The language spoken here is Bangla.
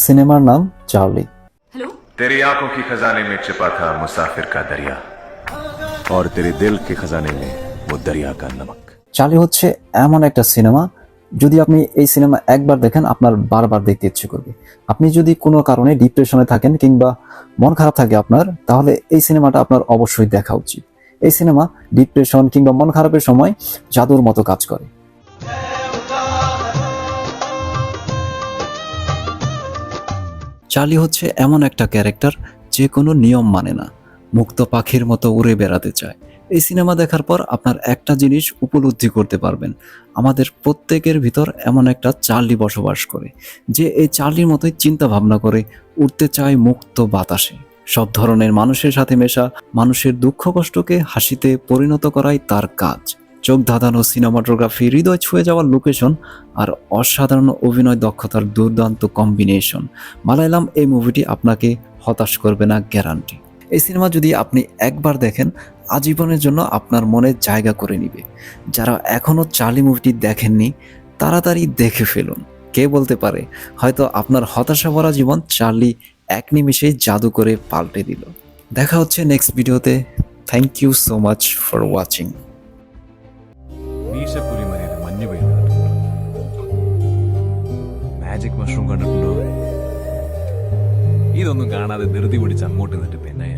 সিনেমার নাম চার্লি हेलो तेरी आंखों की खजाने में छिपा था मुसाफिर का दरिया और तेरे दिल के खजाने में वो दरिया का नमक চার্লি হচ্ছে এমন একটা সিনেমা যদি আপনি এই সিনেমা একবার দেখেন আপনার বারবার দেখতে ইচ্ছে করবে আপনি যদি কোনো কারণে ডিপ্রেশনে থাকেন কিংবা মন খারাপ থাকে আপনার তাহলে এই সিনেমাটা আপনার অবশ্যই দেখা উচিত এই সিনেমা ডিপ্রেশন কিংবা মন খারাপের সময় জাদুর মতো কাজ করে চার্লি হচ্ছে এমন একটা ক্যারেক্টার যে কোনো নিয়ম মানে না। মুক্ত পাখির মতো উড়ে বেড়াতে চায়। এই সিনেমা দেখার পর আপনার একটা জিনিস উপলব্ধি করতে পারবেন। আমাদের প্রত্যেকের ভিতর এমন একটা চার্লি বসবাস করে, যে এই চার্লির মতোই চিন্তা ভাবনা করে উঠতে চায় মুক্ত বাতাসে। সব ধরনের মানুষের সাথে মেশা, মানুষের দুঃখ কষ্টকে হাসিতে পরিণত করাই তার কাজ। চোখ ধাঁধানো সিনেমাটোগ্রাফি, হৃদয় ছুঁয়ে যাওয়ার লোকেশন আর অসাধারণ অভিনয় দক্ষতার দুর্দান্ত কম্বিনেশন মালায়ালাম এই মুভিটি আপনাকে হতাশ করবে না গ্যারান্টি এই সিনেমা যদি আপনি একবার দেখেন, আজীবনের জন্য আপনার মনে জায়গা করে নিবে। যারা এখনও চার্লি মুভিটি দেখেননি, তাড়াতাড়ি দেখে ফেলুন। কে বলতে পারে? হয়তো আপনার হতাশা ভরা জীবন চার্লি এক নিমিষেই জাদু করে পাল্টে দিল। দেখা হচ্ছে নেক্সট ভিডিওতে thank you so much for watching മീശപ്പുലി മലയിൽ മഞ്ഞ് പെയ്യുന്നത് മാജിക് മഷ്റൂം കണ്ടിട്ടുണ്ടോ? ഇതൊന്നും കാണാതെ നിർത്തി പിടിച്ച് അങ്ങോട്ട് നിന്നിട്ട് പിന്നെ